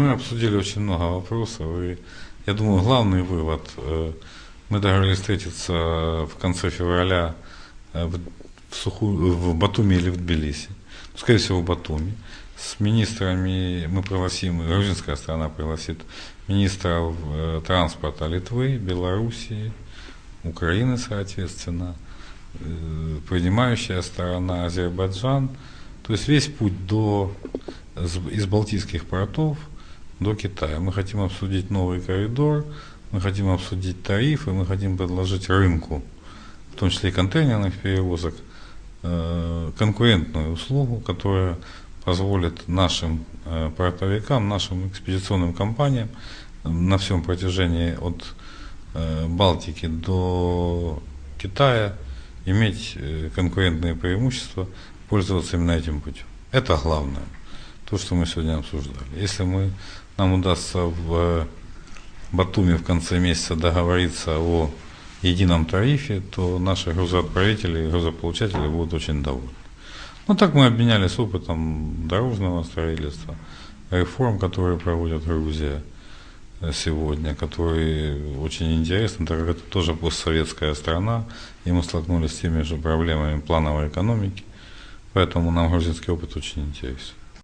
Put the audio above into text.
Мы обсудили очень много вопросов, и я думаю, главный вывод, э, мы договорились встретиться в конце февраля э, в, Суху, в Батуми или в Тбилиси, Ну, скорее всего в Батуми. С министрами мы пригласим, грузинская страна пригласит министров э, транспорта Литвы, Белоруссии, Украины, соответственно, принимающая сторона Азербайджан. То есть весь путь до, из Балтийских портов до Китая. Мы хотим обсудить новый коридор, мы хотим обсудить тарифы, мы хотим предложить рынку, в том числе и контейнерных перевозок, э, конкурентную услугу, которая позволит нашим э, портовикам, нашим экспедиционным компаниям на всем протяжении от э, Балтики до Китая иметь э, конкурентные преимущества, пользоваться именно этим путем. Это главное, то, что мы сегодня обсуждали. Если мы, нам удастся в э, Батуми в конце месяца договориться о едином тарифе, то наши грузоотправители и грузополучатели будут очень довольны. Ну так мы обменялись опытом дорожного строительства, реформ, которые проводит Грузия э, сегодня, которые очень интересны, так как это тоже постсоветская страна, и мы столкнулись с теми же проблемами плановой экономики, поэтому нам грузинский опыт очень интересен.